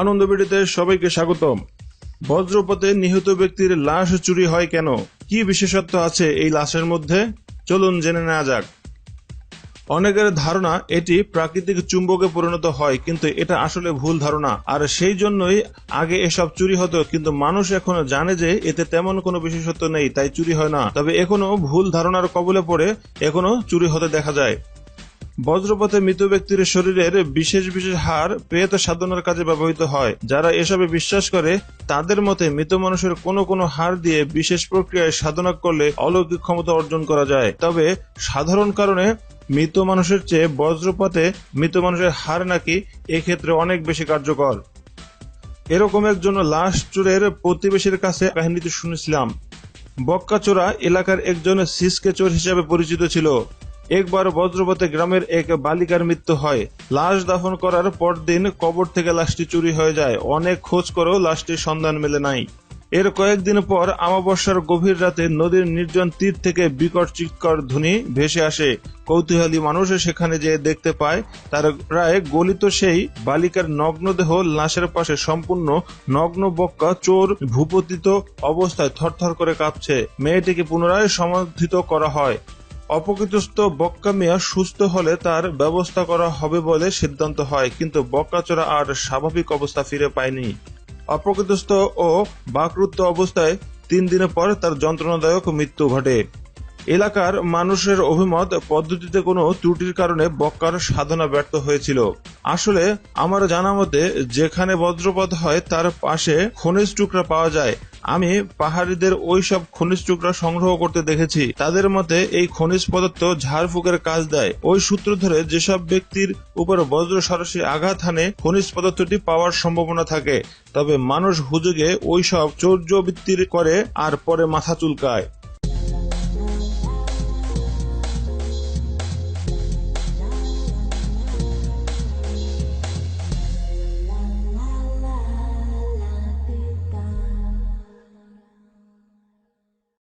আনন্দ ভিডিওতে সবাইকে স্বাগতম। বজ্রপথে নিহত ব্যক্তির লাশ চুরি হয় কেন? কি বিশেষত্ব আছে এই লাশের মধ্যে? চলুন জেনে নেওয়া যাক। অনেকের ধারণা এটি প্রাকৃতিক চুম্বকে পরিণত হয়, কিন্তু এটা আসলে ভুল ধারণা। আর সেই জন্যই আগে এসব চুরি হতো, কিন্তু মানুষ এখন জানে যে এতে তেমন কোনো বিশেষত্ব নেই, তাই চুরি হয় না। তবে এখনও ভুল ধারণার কবলে পড়ে এখনও চুরি হতে দেখা যায়। বজ্রপাতে মৃত ব্যক্তির শরীরের বিশেষ বিশেষ হার প্রেত সাধনার কাজে ব্যবহৃত হয়। যারা এসবে বিশ্বাস করে, তাদের মতে মৃত মানুষের কোনো কোনো হার দিয়ে বিশেষ প্রক্রিয়ায় সাধনা করলে অলৌকিক ক্ষমতা অর্জন করা যায়। তবে সাধারণ কারণে মৃত মানুষের চেয়ে বজ্রপথে মৃত মানুষের হার নাকি এক্ষেত্রে অনেক বেশি কার্যকর। এরকম একজন লাশ চোরের প্রতিবেশীর কাছে কাহিনীটি শুনেছিলাম। বক্কাচোরা এলাকার একজন সিসকে চোর হিসেবে পরিচিত ছিল। একবার বজ্রপাতে গ্রামের এক বালিকার মৃত্যু হয়। লাশ দাফন করার পরদিন কবর থেকে লাশটি চুরি হয়ে যায়। অনেক খোঁজ করেও লাশটির সন্ধান মেলে নাই। এর কয়েকদিন পর আমাবস্যার গভীর রাতে নদীর নির্জন তীর থেকে বিকট চিৎকার ধ্বনি ভেসে আসে। কৌতূহলী মানুষ সেখানে যেয়ে দেখতে পায়, তার প্রায় গলিত সেই বালিকার নগ্ন দেহ লাশের পাশে সম্পূর্ণ নগ্ন বক্কা চোর ভূপতিত অবস্থায় থরথর করে কাঁপছে। মেয়েটিকে পুনরায় সমর্থিত করা হয়। অপকৃতস্থ বক্কা মিয়া সুস্থ হলে তার ব্যবস্থা করা হবে বলে সিদ্ধান্ত হয়, কিন্তু বক্কাচোরা আর স্বাভাবিক অবস্থা ফিরে পায়নি। অপকৃতস্থ ও বাকরুদ্ধ অবস্থায় তিন দিনের পর তার যন্ত্রণাদায়ক মৃত্যু ঘটে। এলাকার মানুষের অভিমত, পদ্ধতিতে কোনো ত্রুটির কারণে বক্কার সাধনা ব্যর্থ হয়েছিল। আসলে, আমার জানা মতে, যেখানে বজ্রপাত হয়, তার পাশে খনিজ টুকরা পাওয়া যায়। আমি পাহাড়িদের ওই সব খনিজ টুকরা সংগ্রহ করতে দেখেছি। তাদের মতে, এই খনিজ পদার্থ ঝাড়ফুকের কাজ দেয়। ওই সূত্র ধরে, যেসব ব্যক্তির উপর বজ্র সরাসরি আঘাত হানে, খনিজ পদার্থটি পাওয়ার সম্ভাবনা থাকে। তবে মানুষ হুজুগে ওই সব চৌর্যবৃত্তির করে আর পরে মাথা চুলকায়।